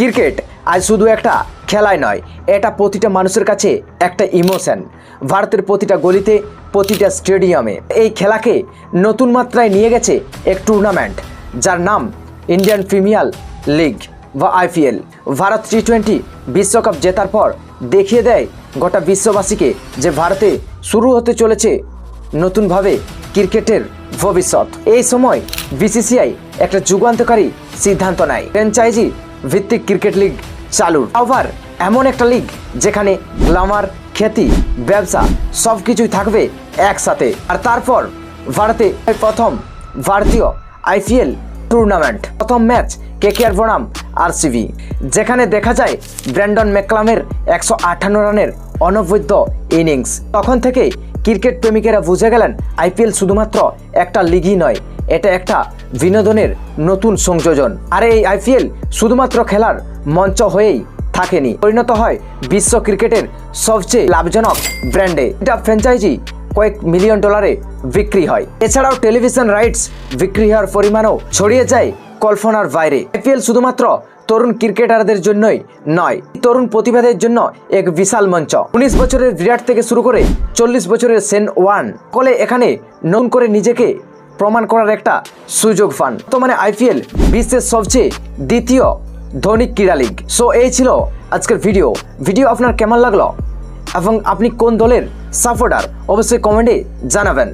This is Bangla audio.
ক্রিকেট আজ শুধু একটা খেলাই নয়, এটা প্রতিটা মানুষের কাছে একটা ইমোশন ভারতের প্রতিটা গলিতে, প্রতিটা স্টেডিয়ামে এই খেলাকে নতুন মাত্রায় নিয়ে গেছে এক টুর্নামেন্ট যার নাম ইন্ডিয়ান প্রিমিয়ার লিগ বা আইপিএল ভারত টি টোয়েন্টি বিশ্বকাপ জেতার পর দেখিয়ে দেয় গোটা বিশ্ববাসীকে যে ভারতে শুরু হতে চলেছে নতুনভাবে ক্রিকেটের ভবিষ্যৎ। এই সময় বিসিসিআই একটা যুগান্তকারী সিদ্ধান্ত নেয়। ফ্র্যাঞ্চাইজি ভিত্তিক ক্রিকেট লিগ চালুর আবার এমন একটা লিগ যেখানে গ্লামার খ্যাতি ব্যবসা সব কিছুই থাকবে একসাথে। আর তারপর ভারতে প্রথম ভারতীয় আইপিএল টুর্নামেন্ট। প্রথম ম্যাচ কেকেআর বনাম, আরসিবি, যেখানে দেখা যায় ব্র্যান্ডন ম্যাকলামের একশো আটান্ন রানের অনবদ্য ইনিংস। তখন থেকে ক্রিকেট প্রেমিকেরা বুঝে গেলেন, আইপিএল শুধুমাত্র একটা লিগই নয় এটা একটা বিনোদনের নতুন সংযোজন। আর এই আইপিএল শুধুমাত্র খেলার মঞ্চ হয়েই থাকেনি। পরিণত হয় বিশ্ব ক্রিকেটের সবচেয়ে লাভজনক ব্র্যান্ডে। এটা ফ্র্যাঞ্চাইজি কয়েক মিলিয়ন ডলারে বিক্রি হয়। এছাড়াও টেলিভিশন রাইটস বিক্রি হওয়ার পরিমাণও ছড়িয়ে যায় কল্পনার বাইরে। আইপিএল শুধুমাত্র তরুণ ক্রিকেটারদের জন্যই নয়, তরুণ প্রতিভাদের জন্য এক বিশাল মঞ্চ। উনিশ বছরের বিরাট থেকে শুরু করে চল্লিশ বছরের সেন ওয়ান। কলে এখানে নতুন করে নিজেকে প্রমাণ করার একটা সুযোগ পান। তো মানে আইপিএল বিশ্বের সবচেয়ে দ্বিতীয় ধনিক ক্রীড়া লিগ। সো এই ছিল আজকের ভিডিও ভিডিও আপনার কেমন লাগল? এবং আপনি কোন দলের সাপোর্টার অবশ্যই কমেন্টে জানাবেন।